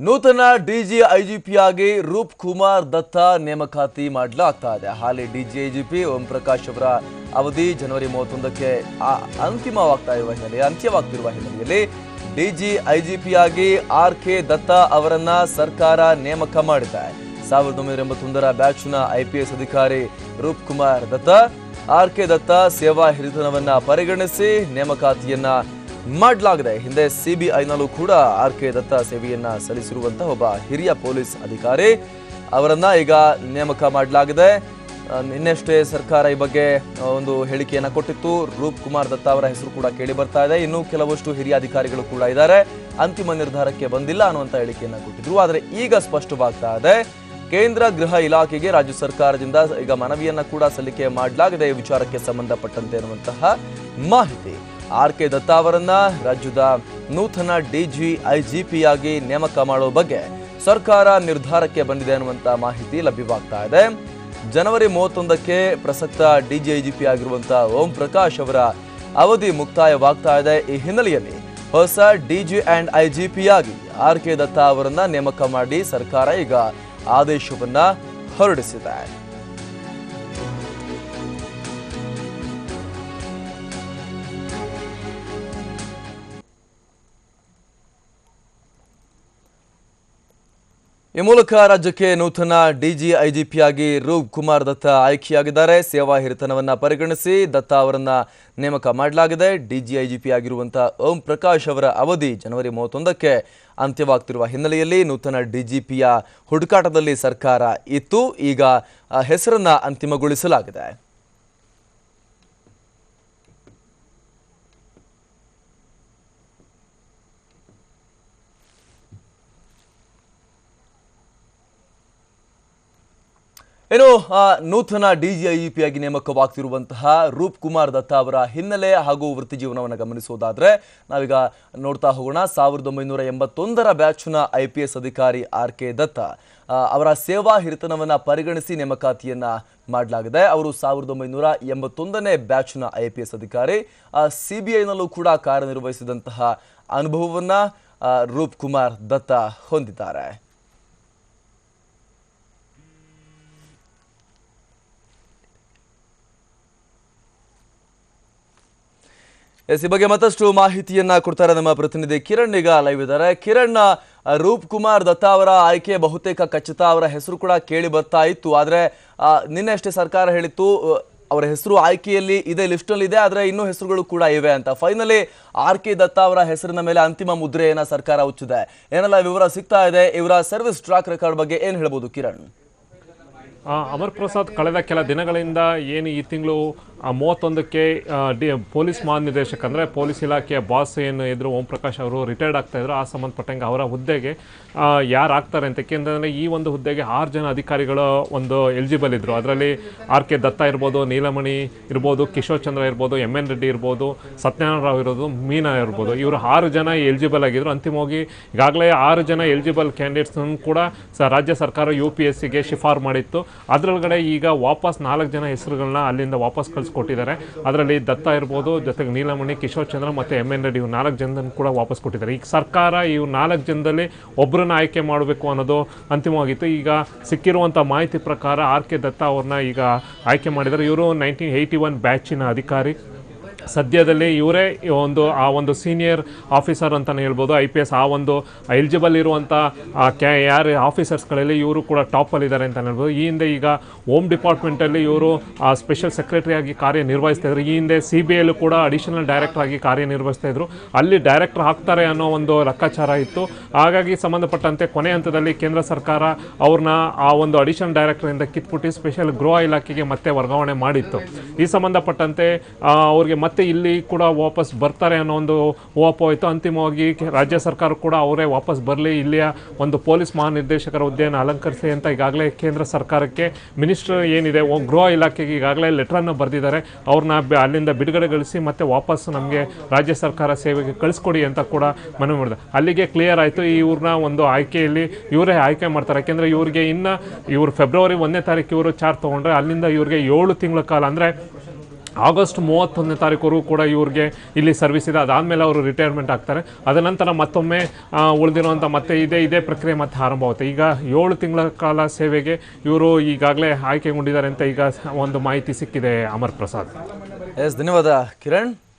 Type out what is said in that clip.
ನೂತನ ಡಿಜಿ ಆಗಿ ರೂಪ್ ಕುಮಾರ್ ದತ್ತ ನೇಮಕಾತಿ ಮಾಡಲಾಗ್ತಾ ಇದೆ. ಹಾಲಿ ಡಿಜಿ ಐಜಿಪಿ ಓಂ ಪ್ರಕಾಶ್ ಅವರ ಅವಧಿ ಜನವರಿ ಮೂವತ್ತೊಂದಕ್ಕೆ ಅಂತಿಮವಾಗ್ತಾ ಇರುವ ಹಿನ್ನೆಲೆ, ಅಂತ್ಯವಾಗ್ತಿರುವ ಹಿನ್ನೆಲೆಯಲ್ಲಿ ಡಿಜಿ ಆಗಿ ಆರ್ ಕೆ ದತ್ತ ಅವರನ್ನ ಸರ್ಕಾರ ನೇಮಕ ಮಾಡಿದೆ. ಸಾವಿರದ ಒಂಬೈನೂರ ಎಂಬತ್ತೊಂದರ ಬ್ಯಾಚ್ನ ಐಪಿಎಸ್ ಅಧಿಕಾರಿ ರೂಪ್ ಕುಮಾರ್ ದತ್ತ, ಆರ್ ಕೆ ದತ್ತ ಸೇವಾ ಹಿರಿತನವನ್ನ ಪರಿಗಣಿಸಿ ನೇಮಕಾತಿಯನ್ನ ಮಾಡಲಾಗಿದೆ ಹಿಂದೆ ಸಿಬಿಐನಲ್ಲೂ ಕೂಡ ಆರ್ ಕೆ ದತ್ತ ಸೇವೆಯನ್ನ ಸಲ್ಲಿಸಿರುವಂತಹ ಒಬ್ಬ ಹಿರಿಯ ಪೊಲೀಸ್ ಅಧಿಕಾರಿ. ಅವರನ್ನ ಈಗ ನೇಮಕ ಮಾಡಲಾಗಿದೆ. ನಿನ್ನೆಷ್ಟೇ ಸರ್ಕಾರ ಈ ಬಗ್ಗೆ ಒಂದು ಹೇಳಿಕೆಯನ್ನ ಕೊಟ್ಟಿತ್ತು. ರೂಪ್ ಕುಮಾರ್ ದತ್ತ ಅವರ ಹೆಸರು ಕೂಡ ಕೇಳಿ ಬರ್ತಾ ಇದೆ. ಇನ್ನು ಕೆಲವಷ್ಟು ಹಿರಿಯ ಅಧಿಕಾರಿಗಳು ಕೂಡ ಇದ್ದಾರೆ. ಅಂತಿಮ ನಿರ್ಧಾರಕ್ಕೆ ಬಂದಿಲ್ಲ ಅನ್ನುವಂತ ಹೇಳಿಕೆಯನ್ನ ಕೊಟ್ಟಿದ್ರು. ಆದರೆ ಈಗ ಸ್ಪಷ್ಟವಾಗ್ತಾ ಇದೆ. ಕೇಂದ್ರ ಗೃಹ ಇಲಾಖೆಗೆ ರಾಜ್ಯ ಸರ್ಕಾರದಿಂದ ಈಗ ಮನವಿಯನ್ನ ಕೂಡ ಸಲ್ಲಿಕೆ ಮಾಡಲಾಗಿದೆ. ವಿಚಾರಕ್ಕೆ ಸಂಬಂಧಪಟ್ಟಂತೆ ಅನ್ನುವಂತಹ ಮಾಹಿತಿ. ಆರ್ ಕೆ ದತ್ತ ಅವರನ್ನ ರಾಜ್ಯದ ನೂತನ ಡಿಜಿ ಐಜಿಪಿಯಾಗಿ ನೇಮಕ ಮಾಡುವ ಬಗ್ಗೆ ಸರ್ಕಾರ ನಿರ್ಧಾರಕ್ಕೆ ಬಂದಿದೆ ಅನ್ನುವಂಥ ಮಾಹಿತಿ ಲಭ್ಯವಾಗ್ತಾ ಇದೆ. ಜನವರಿ ಮೂವತ್ತೊಂದಕ್ಕೆ ಪ್ರಸಕ್ತ ಡಿಜಿಐಜಿಪಿ ಆಗಿರುವಂತಹ ಓಂ ಪ್ರಕಾಶ್ ಅವರ ಅವಧಿ ಮುಕ್ತಾಯವಾಗ್ತಾ ಇದೆ. ಈ ಹಿನ್ನೆಲೆಯಲ್ಲಿ ಹೊಸ ಡಿಜಿ ಅಂಡ್ ಐಜಿಪಿಯಾಗಿ ಆರ್ ಕೆ ದತ್ತ ಅವರನ್ನ ನೇಮಕ ಮಾಡಿ ಸರ್ಕಾರ ಈಗ ಆದೇಶವನ್ನ ಹೊರಡಿಸಿದೆ. ಈ ಮೂಲಕ ರಾಜ್ಯಕ್ಕೆ ನೂತನ ಡಿಜಿ ಐಜಿಪಿಯಾಗಿ ರೂಪ್ ಕುಮಾರ್ ದತ್ತ ಆಯ್ಕೆಯಾಗಿದ್ದಾರೆ. ಸೇವಾ ಹಿರಿತನವನ್ನು ಪರಿಗಣಿಸಿ ದತ್ತ ಅವರನ್ನು ನೇಮಕ ಮಾಡಲಾಗಿದೆ. ಡಿಜಿ ಐಜಿಪಿ ಆಗಿರುವಂತಹ ಓಂ ಪ್ರಕಾಶ್ ಅವರ ಅವಧಿ ಜನವರಿ ಮೂವತ್ತೊಂದಕ್ಕೆ ಅಂತ್ಯವಾಗ್ತಿರುವ ಹಿನ್ನೆಲೆಯಲ್ಲಿ ನೂತನ ಡಿಜಿಪಿಯ ಹುಡುಕಾಟದಲ್ಲಿ ಸರ್ಕಾರ ಇತ್ತು. ಈಗ ಹೆಸರನ್ನು ಹೆಸರನ್ನ ಅಂತಿಮಗೊಳಿಸಲಾಗಿದೆ. ಏನು ನೂತನ ಪಿ ಆಗಿ ನೇಮಕವಾಗ್ತಿರುವಂತಹ ರೂಪ್ ಕುಮಾರ್ ದತ್ತ ಅವರ ಹಿನ್ನೆಲೆ ಹಾಗೂ ವೃತ್ತಿ ಜೀವನವನ್ನು ಗಮನಿಸುವುದಾದ್ರೆ ನಾವೀಗ ನೋಡ್ತಾ ಹೋಗೋಣ. ಸಾವಿರದ ಒಂಬೈನೂರ ಎಂಬತ್ತೊಂದರ ಬ್ಯಾಚ್ನ ಐ ಪಿ ಎಸ್ ಅಧಿಕಾರಿ ಆರ್ ಕೆ ದತ್ತ ಅವರ ಸೇವಾ ಹಿರಿತನವನ್ನು ಪರಿಗಣಿಸಿ ನೇಮಕಾತಿಯನ್ನ ಮಾಡಲಾಗಿದೆ. ಅವರು ಸಾವಿರದ ಒಂಬೈನೂರ ಎಂಬತ್ತೊಂದನೇ ಬ್ಯಾಚ್ನ ಐ ಪಿ ಎಸ್ ಅಧಿಕಾರಿ. ಸಿ ಬಿ ಐನಲ್ಲೂ ಕೂಡ ಕಾರ್ಯನಿರ್ವಹಿಸಿದಂತಹ ಅನುಭವವನ್ನು ರೂಪ್ ಕುಮಾರ್ ದತ್ತ ಹೊಂದಿದ್ದಾರೆ. ಎಸ್, ಈ ಬಗ್ಗೆ ಮತ್ತಷ್ಟು ಮಾಹಿತಿಯನ್ನ ಕೊಡ್ತಾರೆ ನಮ್ಮ ಪ್ರತಿನಿಧಿ ಕಿರಣ್. ಈಗ ಲೈವ್ ಇದ್ದಾರೆ. ಕಿರಣ್ ರೂಪ್ ಕುಮಾರ್ ದತ್ತ ಅವರ ಆಯ್ಕೆ ಬಹುತೇಕ ಖಚಿತ. ಅವರ ಹೆಸರು ಕೂಡ ಕೇಳಿ ಬರ್ತಾ ಇತ್ತು. ಆದ್ರೆ ನಿನ್ನೆ ಅಷ್ಟೇ ಸರ್ಕಾರ ಹೇಳಿತ್ತು ಅವರ ಹೆಸರು ಆಯ್ಕೆಯಲ್ಲಿ ಇದೆ ಲಿಸ್ಟ್ ಅಲ್ಲಿ ಇದೆ, ಆದ್ರೆ ಇನ್ನೂ ಹೆಸರುಗಳು ಕೂಡ ಇವೆ ಅಂತ. ಫೈನಲಿ ಆರ್ ಕೆ ದತ್ತ ಅವರ ಹೆಸರಿನ ಮೇಲೆ ಅಂತಿಮ ಮುದ್ರೆಯನ್ನ ಸರ್ಕಾರ ಉಚ್ಚಿದೆ ಏನೆಲ್ಲ ವಿವರ ಸಿಗ್ತಾ ಇದೆ, ಇವರ ಸರ್ವಿಸ್ ಟ್ರ್ಯಾಕ್ ರೆಕಾರ್ಡ್ ಬಗ್ಗೆ ಏನ್ ಹೇಳ್ಬೋದು ಕಿರಣ್? ಅಮರ್ ಪ್ರಸಾದ್ ಕಳೆದ ಕೆಲ ದಿನಗಳಿಂದ ಏನು ಈ ತಿಂಗಳು ಮೂವತ್ತೊಂದಕ್ಕೆ ಡಿ, ಪೊಲೀಸ್ ಮಹಾನಿರ್ದೇಶಕ ಅಂದರೆ ಪೊಲೀಸ್ ಇಲಾಖೆಯ ಬಾಸ್ ಏನು ಇದ್ರು, ಓಂ ಪ್ರಕಾಶ್ ಅವರು ರಿಟೈರ್ಡ್ ಆಗ್ತಾ ಇದ್ರು, ಆ ಸಂಬಂಧಪಟ್ಟಂಗೆ ಅವರ ಹುದ್ದೆಗೆ ಯಾರು ಆಗ್ತಾರೆ ಅಂತ ಯಾಕೆಂದರೆ ಈ ಒಂದು ಹುದ್ದೆಗೆ ಆರು ಜನ ಅಧಿಕಾರಿಗಳು ಒಂದು ಎಲಿಜಿಬಲ್ ಇದ್ದರು ಅದರಲ್ಲಿ ಆರ್ ಕೆ ದತ್ತ ಇರ್ಬೋದು, ನೀಲಮಣಿ ಇರ್ಬೋದು, ಕಿಶೋರ್ ಚಂದ್ರ ಇರ್ಬೋದು ಎಂ ಎನ್ ರೆಡ್ಡಿ ಇರ್ಬೋದು, ಸತ್ಯನಾರಾಯಣ ರಾವ್ ಇರ್ಬೋದು ಮೀನಾ ಇರ್ಬೋದು. ಇವರು ಆರು ಜನ ಎಲಿಜಿಬಲ್ ಆಗಿದ್ರು. ಅಂತಿಮವಾಗಿ ಈಗಾಗಲೇ ಆರು ಜನ ಎಲಿಜಿಬಲ್ ಕ್ಯಾಂಡಿಡೇಟ್ಸನ್ನು ಕೂಡ ಸ, ರಾಜ್ಯ ಸರ್ಕಾರ ಯು ಪಿ ಎಸ್ ಸಿಗೆ ಶಿಫಾರ್ ಮಾಡಿತ್ತು. ಅದರೊಳಗಡೆ ಈಗ ವಾಪಸ್ ನಾಲ್ಕು ಜನ ಹೆಸರುಗಳನ್ನ ಅಲ್ಲಿಂದ ವಾಪಸ್ ಕಳಿಸ್ಕೊಟ್ಟಿದ್ದಾರೆ ಅದರಲ್ಲಿ ದತ್ತ ಇರ್ಬೋದು, ಜೊತೆಗೆ ನೀಲಮಣಿ, ಕಿಶೋರ್ ಚಂದ್ರ ಮತ್ತು ಎಂ ಎನ್ ರೆಡ್ಡಿ ಇವ್ರು ನಾಲ್ಕು ಜನರನ್ನು ಕೂಡ ವಾಪಸ್ ಕೊಟ್ಟಿದ್ದಾರೆ. ಈಗ ಸರ್ಕಾರ ಇವು ನಾಲ್ಕು ಜನದಲ್ಲಿ ಒಬ್ಬರನ್ನ ಆಯ್ಕೆ ಮಾಡಬೇಕು ಅನ್ನೋದು ಅಂತಿಮವಾಗಿತ್ತು. ಈಗ ಸಿಕ್ಕಿರುವಂಥ ಮಾಹಿತಿ ಪ್ರಕಾರ ಆರ್ ಕೆ ದತ್ತ ಅವ್ರನ್ನ ಈಗ ಆಯ್ಕೆ ಮಾಡಿದ್ದಾರೆ. ಇವರು ನೈನ್ಟೀನ್ ಏಯ್ಟಿ ಒನ್ ಬ್ಯಾಚಿನ ಅಧಿಕಾರಿ. ಸದ್ಯದಲ್ಲಿ ಇವರೇ ಒಂದು, ಆ ಒಂದು ಸೀನಿಯರ್ ಆಫೀಸರ್ ಅಂತಲೇ ಹೇಳ್ಬೋದು. ಐ ಪಿ ಎಸ್ ಆ ಒಂದು ಎಲಿಜಿಬಲ್ ಇರುವಂಥ ಕ್ಯಾ ಯಾರು ಆಫೀಸರ್ಸ್ಗಳಲ್ಲಿ ಇವರು ಕೂಡ ಟಾಪಲ್ಲಿದ್ದಾರೆ ಅಂತ ಹೇಳ್ಬೋದು. ಈ ಹಿಂದೆ ಈಗ ಹೋಮ್ ಡಿಪಾರ್ಟ್ಮೆಂಟಲ್ಲಿ ಇವರು ಸ್ಪೆಷಲ್ ಸೆಕ್ರೆಟರಿ ಆಗಿ ಕಾರ್ಯನಿರ್ವಹಿಸ್ತಾ ಇದ್ರು. ಈ ಹಿಂದೆ ಸಿ ಬಿ ಐಲು ಕೂಡ ಅಡಿಷನಲ್ ಡೈರೆಕ್ಟರ್ ಆಗಿ ಕಾರ್ಯನಿರ್ವಹಿಸ್ತಾ ಇದ್ರು. ಅಲ್ಲಿ ಡೈರೆಕ್ಟರ್ ಹಾಕ್ತಾರೆ ಅನ್ನೋ ಒಂದು ಲೆಕ್ಕಾಚಾರ ಇತ್ತು. ಹಾಗಾಗಿ ಸಂಬಂಧಪಟ್ಟಂತೆ ಕೊನೆ ಹಂತದಲ್ಲಿ ಕೇಂದ್ರ ಸರ್ಕಾರ ಅವ್ರನ್ನ ಆ ಒಂದು ಅಡಿಷನಲ್ ಡೈರೆಕ್ಟರಿಂದ ಕಿತ್ಬಿಟ್ಟು ಸ್ಪೆಷಲ್ ಗೃಹ ಇಲಾಖೆಗೆ ಮತ್ತೆ ವರ್ಗಾವಣೆ ಮಾಡಿತ್ತು. ಈ ಸಂಬಂಧಪಟ್ಟಂತೆ ಅವ್ರಿಗೆ ಮತ್ತೆ ಇಲ್ಲಿ ಕೂಡ ವಾಪಸ್ ಬರ್ತಾರೆ ಅನ್ನೋ ಒಂದು ಹೋಯಿತು ಅಂತಿಮವಾಗಿ ರಾಜ್ಯ ಸರ್ಕಾರ ಕೂಡ ಅವರೇ ವಾಪಸ್ ಬರಲಿ. ಇಲ್ಲಿಯ ಒಂದು ಪೊಲೀಸ್ ಮಹಾನಿರ್ದೇಶಕರ ಹುದ್ದೆಯನ್ನು ಅಲಂಕರಿಸಿ ಅಂತ ಈಗಾಗಲೇ ಕೇಂದ್ರ ಸರ್ಕಾರಕ್ಕೆ ಮಿನಿಸ್ಟರ್ ಏನಿದೆ ಗೃಹ ಇಲಾಖೆಗೆ ಈಗಾಗಲೇ ಲೆಟ್ರನ್ನು ಬರೆದಿದ್ದಾರೆ. ಅವ್ರನ್ನ ಅಲ್ಲಿಂದ ಬಿಡುಗಡೆಗೊಳಿಸಿ ಮತ್ತೆ ವಾಪಸ್ ನಮಗೆ ರಾಜ್ಯ ಸರ್ಕಾರ ಸೇವೆಗೆ ಕಳಿಸ್ಕೊಡಿ ಅಂತ ಕೂಡ ಮನವಿ ಮಾಡಿದೆ. ಅಲ್ಲಿಗೆ ಕ್ಲಿಯರ್ ಆಯಿತು ಇವ್ರನ್ನ ಒಂದು ಆಯ್ಕೆಯಲ್ಲಿ. ಇವರೇ ಆಯ್ಕೆ ಮಾಡ್ತಾರೆ. ಯಾಕೆಂದರೆ ಇವರಿಗೆ ಇನ್ನು ಇವರು ಫೆಬ್ರವರಿ ಒಂದನೇ ತಾರೀಕು ಇವರು ಚಾರ್ಜ್ ತೊಗೊಂಡ್ರೆ ಅಲ್ಲಿಂದ ಇವರಿಗೆ ಏಳು ತಿಂಗಳ ಕಾಲ. ಅಂದರೆ ಆಗಸ್ಟ್ ಮೂವತ್ತೊಂದನೇ ತಾರೀಕು ಕೂಡ ಇವ್ರಿಗೆ ಇಲ್ಲಿ ಸರ್ವಿಸ್ ಇದೆ. ಅದಾದಮೇಲೆ ಅವರು ರಿಟೈರ್ಮೆಂಟ್ ಆಗ್ತಾರೆ. ಅದನಂತರ ಮತ್ತೊಮ್ಮೆ ಉಳಿದಿರುವಂಥ ಮತ್ತೆ ಇದೇ ಇದೇ ಪ್ರಕ್ರಿಯೆ ಮತ್ತೆ ಆರಂಭವಾಗುತ್ತೆ. ಈಗ ಏಳು ತಿಂಗಳ ಕಾಲ ಸೇವೆಗೆ ಇವರು ಈಗಾಗಲೇ ಆಯ್ಕೆಗೊಂಡಿದ್ದಾರೆ ಅಂತ ಈಗ ಒಂದು ಮಾಹಿತಿ ಸಿಕ್ಕಿದೆ ಅಮರ್ ಪ್ರಸಾದ್. ಎಸ್ ಧನ್ಯವಾದ ಕಿರಣ್.